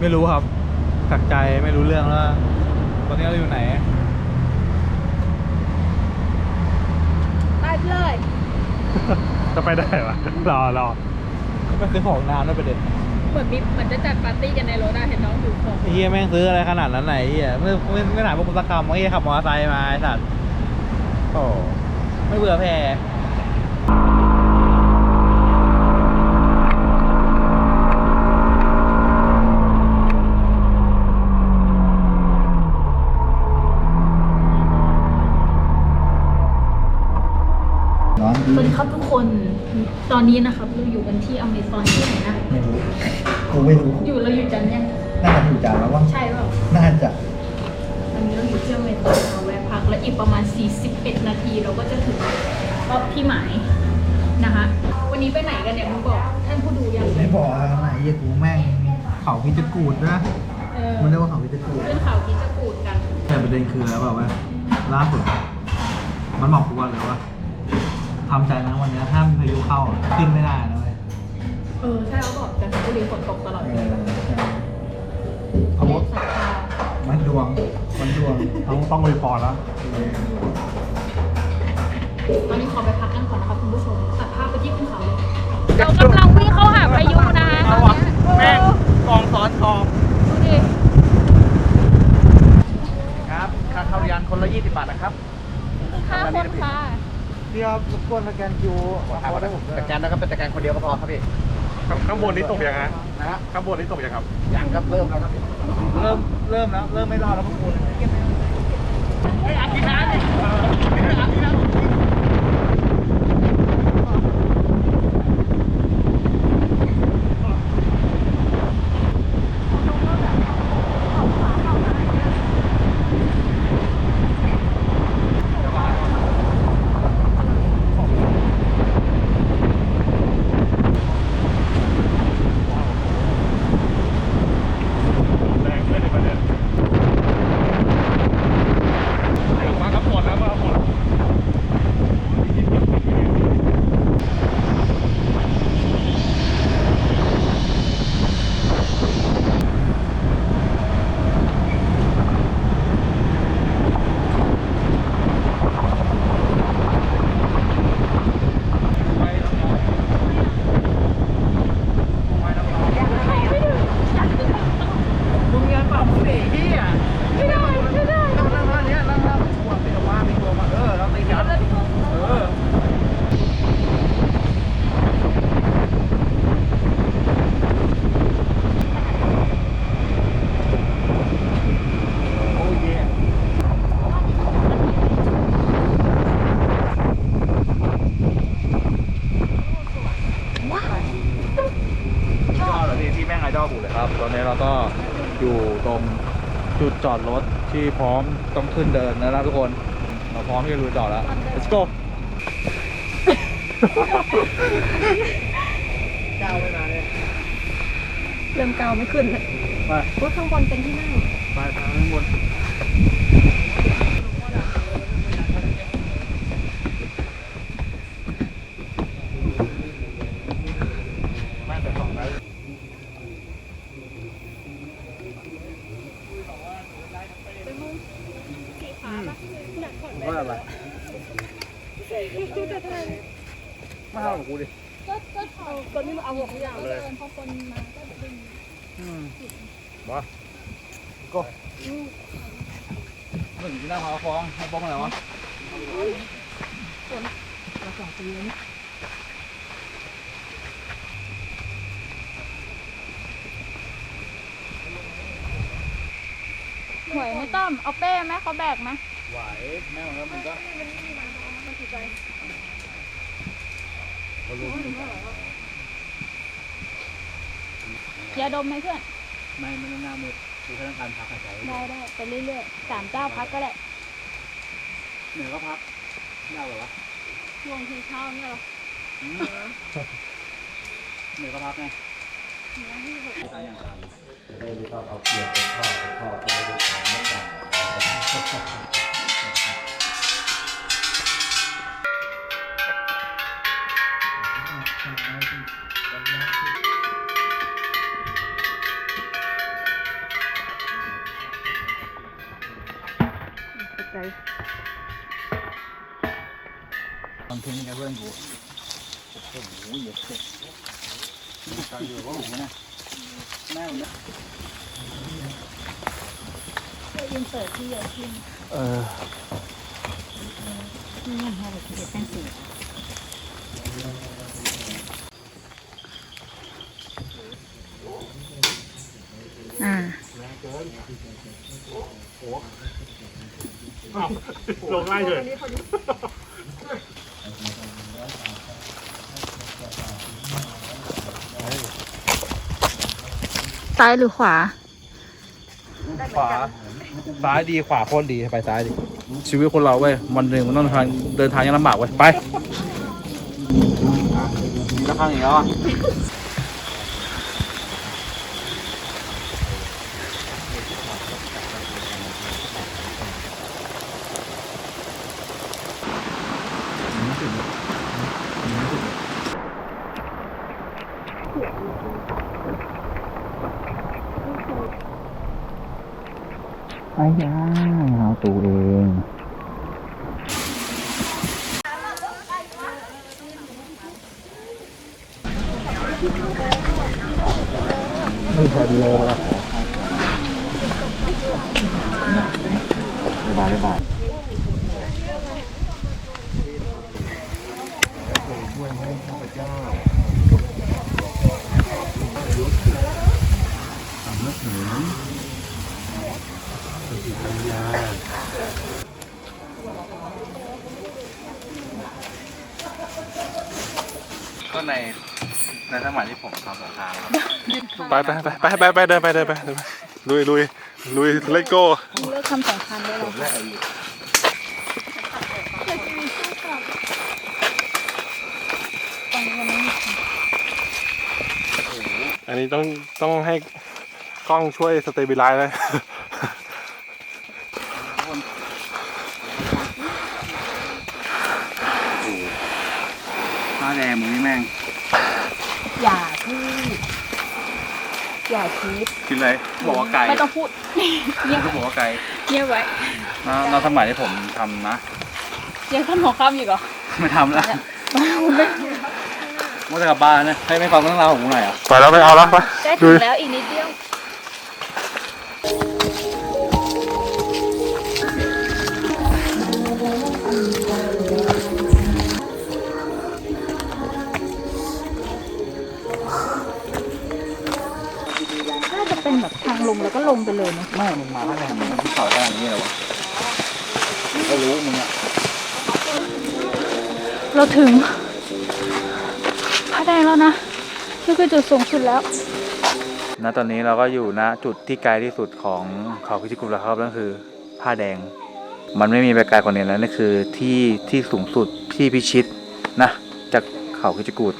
ไม่รู้ครับกักใจไม่รู้เรื่องแล้วตอนนี้เราอยู่ไหนไปเลย จะไปได้ปะรอรอไม่ซื้อของนานด้วยประเด็นเหมือนมีเหมือนจะจัดปาร์ตี้กันในรถอะเห็นน้องถือของไอ้เฮียแม่งซื้ออะไรขนาดนั้นไหนเฮียไม่ไม่ไม่ถามพวกกูสักคำว่าเฮียขับมอเตอร์ไซค์มาไอ้สัตว์โอ้ไม่เบื่อแพ้ ร้อ นสวัสดีครับทุกคนตอนนี้นะครับเราอยู่กันที่อเมซอนที่ไหนนะไม่รู้กูไม่รู้อยู่เราอยู่จันยังน่าจะถูกจานแล้วว่าใช่เปล่าน่าจะตอนนี้เราอยู่ที่อเมซอนเราแวะพักแล้วอีกประมาณ 41 นาทีเราก็จะถึงรอบที่หมายนะคะวันนี้ไปไหนกันเนี่ยมึงบอกท่านผู้ดูยังไม่บอกอะไรไหนเหี้ยกูแม่งเขาพิจกูดนะเออมันเรียกว่าเขาพิจกูดขึ้นเขาคิดจะกูดกัน แต่ประเด็นคือแล้วแบบว่าล่าสุดมันบอกกูว่าเลยว่า ทำใจนะวันนี้ถ้ามีพายุเข้าอะขึ้นไม่ได้นะเว้ยเออ ใช่เขาบอกจันทบุรีฝนตกตลอดเอเลยอใช่เขาบอกสัตว์ป่ามันดวง มันดวงต้องต้องรีพอร์ตแล้วเออตอนนี้ขอไปพักกันก่อนนะครับคุณผู้ชมตัดภาพไปที่ภูเขาเลยเรากำลังวิ่งเข้าหาพายุนะคะตอนเนี้ยแม่งกองซ้อนกอง ดูดิครับ ค่าเข้าเรียนคนละ 20 บาทนะครับห้าคนค่ะ เดี๋ยวรบกวนสแกนคิวขอได้ผมด้วยแต่การนะครับเป็นแต่การคนเดียวก็พอครับพี่ข้างข้างบนนี้ตกยังฮะนะฮะข้างบนนี้ตกยังครับ ยังครับเริ่มแล้วครับพี่เริ่มเริ่มแล้วเริ่มไม่รอดแล้วพวกคุณแรงขึ้นในประเด็นเดี๋ยวมาครับหมดแล้วมาหมด มึงยังปรับสีที่อะ ไม่ได้ไม่ได้ นั่งนั่งท่านี้นั่งนั่งตัวติดว่ามีตัวมาเออแล้วตีกันเออโอ้ย ยอดเลยพี่ที่แม่งไอดอลกูเลยครับ ตอนนี้เราก็อยู่ตรง จุดจอดรถที่พร้อมต้องขึ้นเดินแล้วนะทุกคน เราพร้อมที่จะลุยจอดแล้ว let's go เริ่มเกาไม่ขึ้นเลยไปรถข้างบนเป็นที่นั่ง ไปทางข้างบนไม่แต่สองได้ ว่าอะไรมาเอาของกูดิก็ก็เอาตอนนี้มาเอาหัวขยะเดินพอคนมาก็ดึงอืมมาก็หนึ่งที่หน้าพาฟ้องให้ฟ้องอะไรวะหวยไม่ต้อมเอาเป้ไหมเขาแบกไหม ไหวแม่มันก็มันก็เขารู้ยาดมไหมเพื่อน ไม่ไม่ต้องหน้ามืดคือแค่ต้องการพักหายใจได้ได้ไปเรื่อยๆสามเจ้าพักก็ได้เหนื่อยก็พักได้เหรอวะช่วงที่เช้าเนี่ยหรออืมเหนื่อยก็พักไงเอนเทนต์กับเพื่อนกูโอ้โหเยอะสุดการอยู่ว่าผมนะแม่เนี่ย อินเสิร์ตที่เยอะขึ้น เออ นี่ยังให้แบบที่เต้นสี อ่า ลงไล่เลย ซ้ายหรือขวา ขวาซ้ายดีขวาโคตรดีไปซ้ายดิชีวิตคนเราเว้ยวันหนึ่งมันต้องทางเดินทางยังลำบากเว้ยไปมีละครั้งอีกแล้วอะไอ้ยาเอาตัวเองไม่พอดีเลยละบายบายก็ ในในสมัยที่ผมทำสงครามครับไปไปไปไปไปไปเดินไปเดินไปเดินไปลุยลุยลุยเลโก้เลิกคำสำคัญได้แล้วค่ะอันนี้ต้องต้องให้กล้องช่วยสเตเบลไลซ์เลย ผ้าแดงมึงนี่แม่ง อย่าพูด อย่าคิดคิดอะไรบอกว่าไก่ไม่ต้องพูดเงียบก็บอกว่าไก่เงียบไว้นะในสมัยที่ผมทำนะยังทำหัวข้ามอยู่เหรอไม่ทำแล้วว่าจะกลับบ้านนะให้ไม่ฟังเรื่องราวของกูหน่อยอะไปแล้วไปเอาแล้วไปใกล้ดูถึงแล้วอีกนิดเดียว งแล้วก็ลงไปเลยนะไม่มึงมาผ้าแดงมึงต้องต่อได้อย่างนี้เหรอวะก็รู้มึงอะเราถึงพระแดงแล้วนะนี่คือจุดสูงสุดแล้วณตอนนี้เราก็อยู่ณจุดที่ไกลที่สุดของเขาพิชิตกุลแล้วครับนั่นคือผ้าแดง มันไม่มีไปไกลกว่านี้แล้วนั่นคือที่ที่สูงสุดที่พิชิตนะจากเขาพิจิกูด